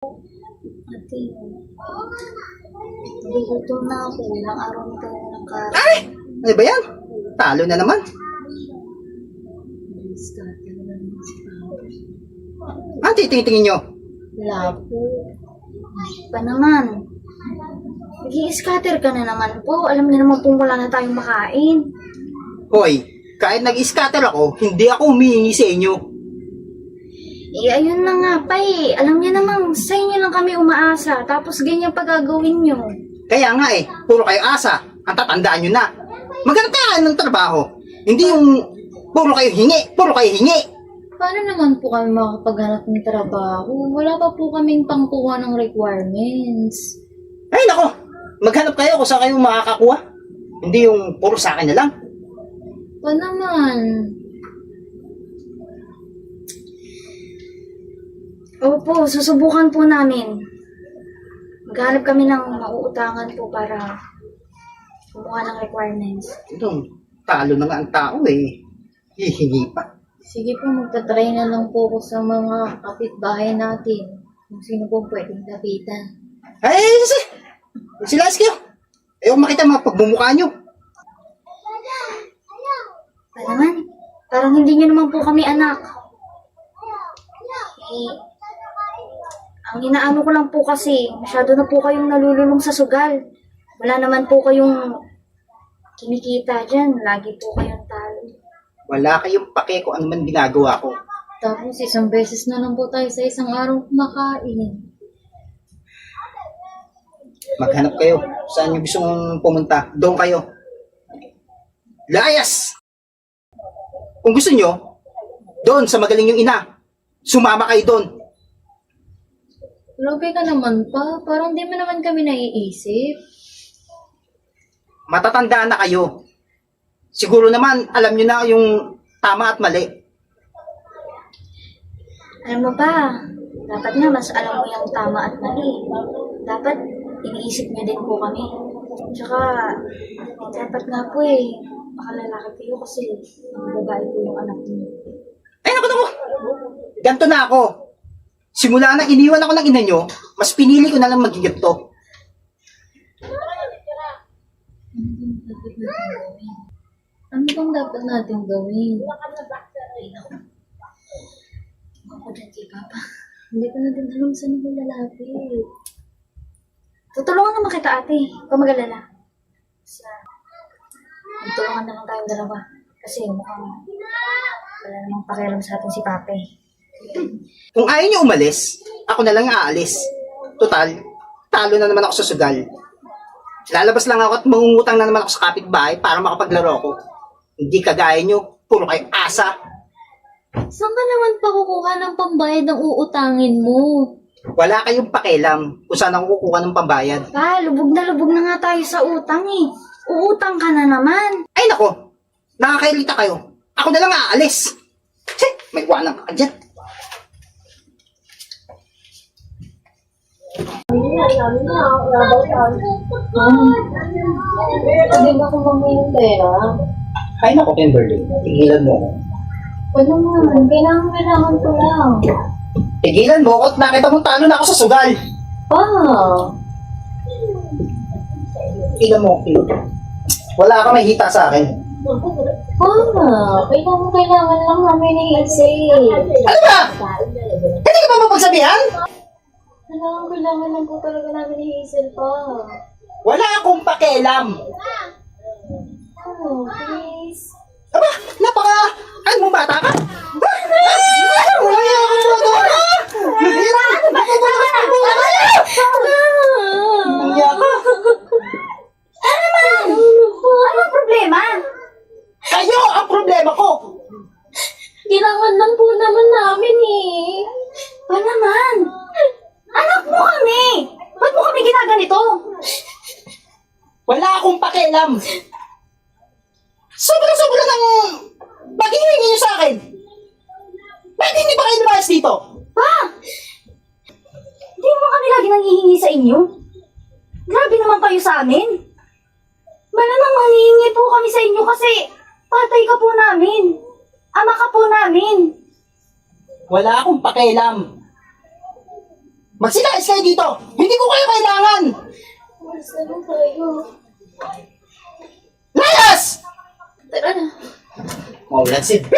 Ate, nagugutom na ako. Ilang araw na tayo ng kain. Ay! Ano ba yan? Talo na naman. Si Pao. Ah, titingin nyo. Wala po. Pa naman. Nag-i-scatter ka na naman po. Alam niyo naman po wala na tayong makain. Hoy, kahit nag-scatter ako, hindi ako humihingi sa inyo. Eh, ayun na nga pa eh. Alam niyo naman, sa inyo lang kami umaasa. Tapos ganyan pa gagawin niyo. Kaya nga eh, puro kayo asa. Ang tatandaan nyo na. Maganda tayo ng trabaho. Hindi yung puro kayo hingi, puro kayo hingi. Paano naman po kami makapaghanap ng trabaho? Wala pa po kaming pangkuha ng requirements. Ay nako, maghanap kayo kung saan kayo makakakuha. Hindi yung puro sa akin na lang. Pa naman. Opo, susubukan po namin. Maghanap kami ng mauutangan po para kumuha ng requirements. Ito, talo na nga ang tao eh. Hihingi pa. Sige po, magta-try na lang po ako sa mga kapitbahay natin. Kung sino po pwedeng lapitan. Ay, si, si Lasky, oh. Ayaw makita mga pagmumukha nyo. Pa naman, parang hindi nyo naman po kami anak. Eh, ang inaano ko lang po kasi, masyado na po kayong nalululong sa sugal. Wala naman po kayong kinikita dyan. Lagi po kayong talo. Wala kayong pake kung ano man ginagawa ko. Tapos isang beses na lang po tayo sa isang araw kumakain. Maghanap kayo. Saan nyo gusto mong pumunta? Doon kayo. Layas! Kung gusto nyo, doon sa magaling yung ina. Sumama kayo doon. Grabe ka naman pa. Parang di mo naman kami naiisip. Matatanda na kayo. Siguro naman, alam nyo na yung tama at mali. Alam mo ba, dapat nga mas alam mo yung tama at mali. Dapat iniisip niyo din po kami. Tsaka, dapat nga po eh, makalalaki kayo kasi mga babae po yung anak niyo. Ay, naku, naku! Ganto na ako. Simula na iniwan ako ng ina nyo, mas pinili ko na lang maging ganito. Ano bang dapat natin gawin? Ako dyan kay Papa. Hindi ko na din alam saan ako lalapit. Tutulungan naman kita ate. Huwag mag-alala. Sa... Magtulungan naman tayong dalawa. Kasi mukhang wala namang pakialam sa atin si Pape. Kung ayaw nyo umalis, ako na lang aalis. Total, talo na naman ako sa sugal. Lalabas lang ako at mangungutang na naman ako sa kapitbahay para makapaglaro ko. Hindi kagaya nyo, puro kayo asa. Saan ka naman pa kukuha ng pambayad ng uutangin mo? Wala kayong pakialam kung saan ako kukuha ng pambayad. Pa, lubog na lubog na nga tayo sa utang eh. Uutang ka na naman. Ay nako, nakakailita kayo. Ako na lang aalis. Tse, may wanang ka dyan. Sabi ba kung mamay yung pera? Ay nako, Kimberly. Tigilan mo ako. Wala mo naman, kailangan kailangan ko lang. Tigilan mo ako at nakita mong talo na ako sa sugal. Pa, Tigilan mo ako. Wala ka may hita sa akin. pa, kailangan kailangan lang namin i-save. Ano ba? Hindi ka ba mapagsabihan? Kailangan kailangan lang po talaga namin i-save pa. Wala akong pakialam. Oh, please. Aba, napaka... Ano mo bata ka? Ah! Wala akong bata ka! Nahira! Nangiya ka! Ano problema? Kayo ang problema ko! Kailangan lang po naman namin eh. Pa naman? Anak mo kami! Ba't mo kami ginaganito? Wala akong pakialam! Sobrang-sobra ng paghihingi niyo sa akin! Bakit hindi ba kayo lumayas dito? Pa! Hindi mo kami lagi nanghihingi sa inyo. Grabe naman kayo sa amin. Malamang manghihingi po kami sa inyo kasi tatay ka po namin. Ama ka po namin. Wala akong pakialam. Magsilayas kayo dito! Hindi ko kayo kailangan! Umalis na lang tayo. Layas! Tara na. Maulan si B!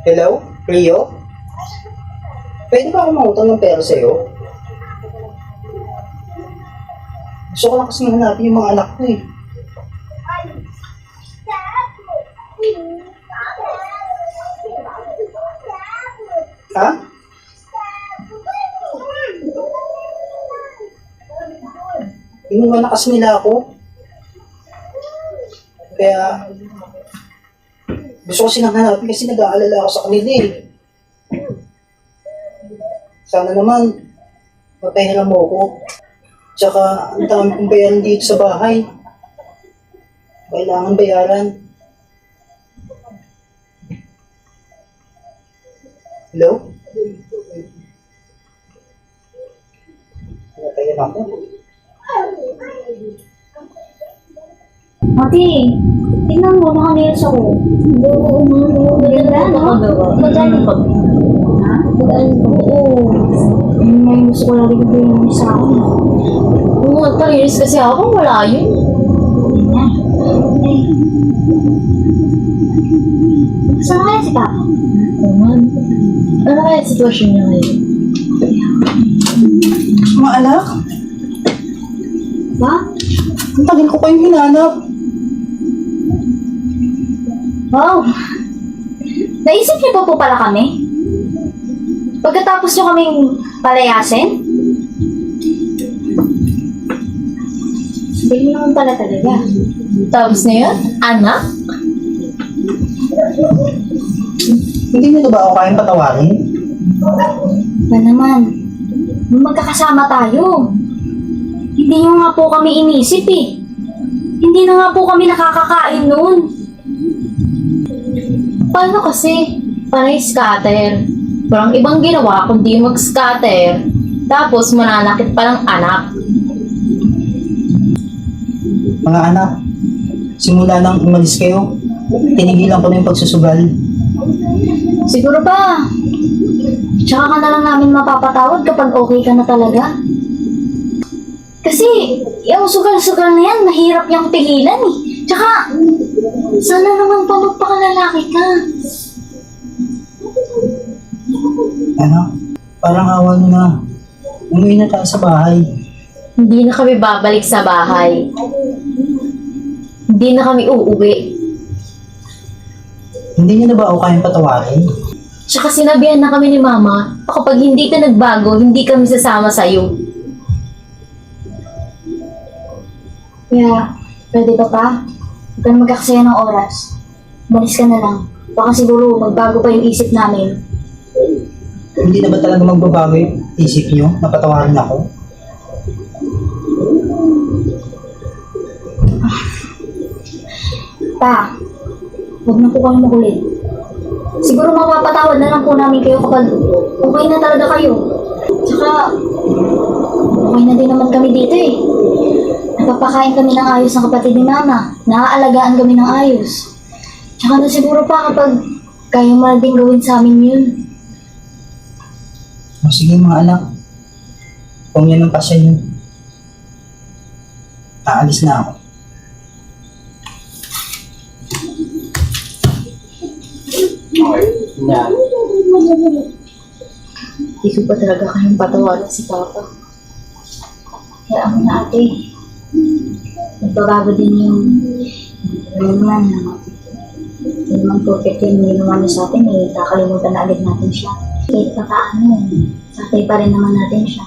Hello? Rio? Pwede ba ako mangutang ng pera sa'yo? Gusto ko lang kasi hanapin yung mga anak ko eh. Ha? Inuwan na kasi nila ako. Kaya, gusto ko silang hanapin kasi nag-aalala ako sa kanila eh. Sana naman, mapahiram mo ako. Tsaka, ang dami kong bayaran dito sa bahay. Kailangan bayaran. Hello? Natayan ako. Ate, tingnan mo, naka-nails ako. Oo, oo. Ganda, no? Magkano pa? Ha? Magkano pa? Oo. Ayun nga yung gusto ko lagi ko yung sa akin. Oo, nagpa-release kasi ako. Wala yun. Saan kaya si Papa? Oo. Ano kaya yung sitwasyon niya ngayon? Mga anak, Ba? ang tagal ko kayong hinanap. Wow! Naisip niyo pa po pala kami? Pagkatapos niyo kaming palayasin? Hindi mo naman pala talaga. Tapos na yun? Anak? Hindi na ba ako kayang patawarin? Ba naman, magkakasama tayo, hindi nyo nga po kami inisip eh. Hindi na nga po kami nakakakain noon. Paano kasi? Panay scatter. Walang ibang ginawa kundi mag-scatter. Tapos mananakit pa ng anak. Mga anak, simula nang umalis kayo, tinigilan ko na yung pagsusugal. Siguro ba, tsaka ka na lang namin mapapatawad kapag okay ka na talaga. Kasi, yung sugal-sugal na yan, mahirap niyang pigilan eh. Tsaka, sana naman pa magpakalalaki ka. Anak, parang awa nyo na. Umuwi na tayo sa bahay. Hindi na kami babalik sa bahay. Hindi na kami uuwi. Hindi nyo na ba ako kayang patawarin? Tsaka sinabihan na kami ni Mama, kapag hindi ka nagbago, hindi kami sasama sa'yo. Kaya, pwede ba pa? Huwag kang magkakasaya ng oras. Balis ka na lang. Baka siguro magbago pa yung isip namin. Hindi na ba talaga magbabago yung isip nyo na patawarin ako? Pa, huwag na po kayo makulit. Siguro mapapatawad na lang po namin kayo kapag okay na talaga kayo. Tsaka, okay na din naman kami dito eh. Napapakain kami ng ayos ng kapatid ni Mama. Naaalagaan kami ng ayos. Tsaka na siguro pa kapag kaya mo na din gawin sa amin yun. O sige mga anak, kung yan ang pasya nyo, aalis na ako. Na, Hindi ko pa talaga kayong patawarin si Papa. Kaya ako na ate. Nagbabago din yung ano naman na hindi naman perfect yung ginawa niya sa atin eh. Kakalimutan na agad natin siya. Kahit pa paano, sa atin pa rin naman natin siya.